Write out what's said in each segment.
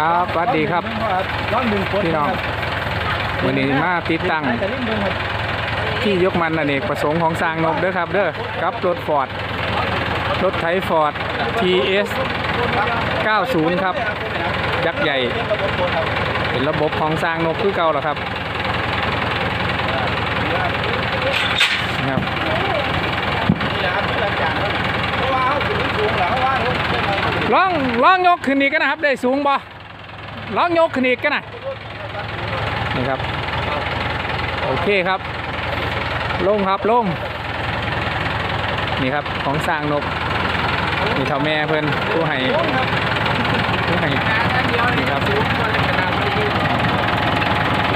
ครับสวัสดีครับร้อนหนึ่งคนพี่น้องวันนี้มาติดตั้งแต่เล่นเบิ่งครับที่ยกมันอเนกประสงค์ของสร้างนกเด้อครับเด้อกับรถฟอร์ดรถไถฟอร์ด TS 90 ครับ ยักษ์ใหญ่ เป็นระบบของสร้างนกคือเก่าแล้วครับนะครับนี่แหละครับที่อาจารย์ครับเพราะว่าเขาสูงสูงแล้วเพราะว่าเขาเป็นอะไรครับลองลองยกขึ้นอีกกันนะครับ ได้สูงบ่ ลองยกขนอีกกันนะนี่ครับ โอเคครับ ลงครับลง นี่ครับของสร้างนก นี่เท่าแม่เพื่อนผู้ให้ผู้ให้นี่ครับ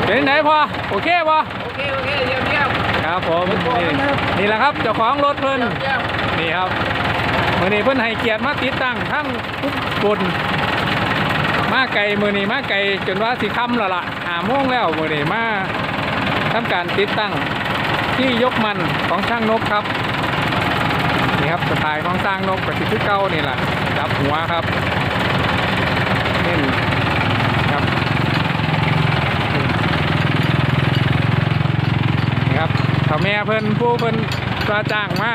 เป็นไหนพอโอเคพอโอเคโอเคเยี่ยมเยี่ยมครับผมนี่นี่แหละครับเจ้าของรถเพื่อนนี่ครับมือนี้เพื่อนให้เกียรติมาติดตั้งทั้งทุกบน มาไกลมือนี้มาไกลจนว่าสิค่ำแล้วล่ะหาโมงแล้วมือนี้มาทำการติดตั้งที่ยกมันของช่างนกครับนี่ครับสไตล์ของสร้างนกกับสิที่เก้านี่แหละจับหัวครับนี่ครับนี่ครับถ้าแม่เพิ่นผู้เพิ่นปลาจ้างมา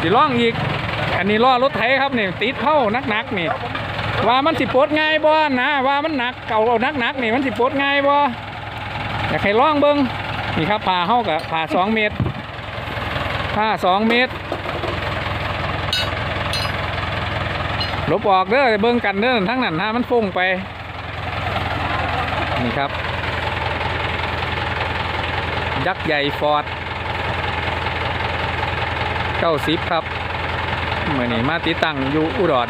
สิล่องอีก อันนี้ล้อรถไถครับนี่ติดเท่านักๆนี่ ว่ามันสิปลดง่ายบ่นะว่ามันหนักเก่าเอานักๆนี่มันสิปลดง่ายบ่อยากให้ล่องเบิ้งนี่ครับผ่าเฮากับผ่าสองเมตรผ้าสองเมตรลบออกเด้อเบิ่งกันเด้อทั้งนั้นถ้ามันฟุ้งไป นี่ครับ ยักษ์ใหญ่ฟอร์ดเก้าสิบครับ เมื่อนี้มาติดตั้งอยู่อุดร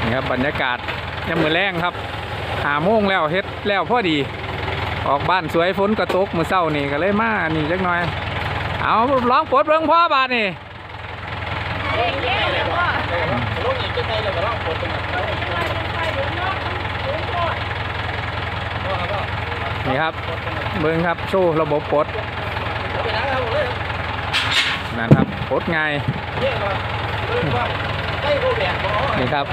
นี่ครับบรรยากาศยังมือแรงครับหาโมงแล้วเฮ็ดแล้วพอดี ออกบ้านสวยฝนกระตกมือเศร้านี่ก็เลยมานี่จักหน่อย เอาร้องปลดเบิ่งพ่อบาดนี่นี่ครับเบิ่งครับโชว์ระบบปด ไปนั่งครับผมเลย นั่นครับปลดง่ายเยี่ยมครับเรื่องว่าไงนี่ครับ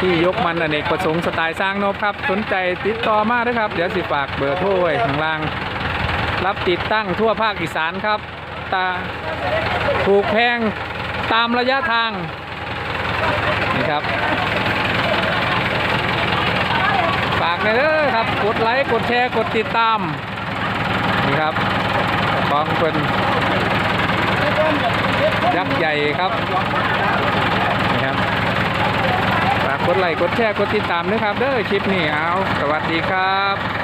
ที่ยกมันอเนกประสงค์สไตล์สร้างนกครับ สนใจติดต่อมาด้วยครับ เดี๋ยวสิฝากเบอร์โทรไว้ข้างล่าง รับติดตั้งทั่วภาคอีสานครับ ตาถูกแพงตามระยะทาง นี่ครับฝากเลยเด้อครับ กดไลค์ กดแชร์ กดติดตาม นี่ครับ บองเป็นยักษ์ใหญ่ครับนี่ครับฝากกดไลค์กดแชร์กดติดตามด้วยครับ เด้อคลิปนี้เอาสวัสดีครับ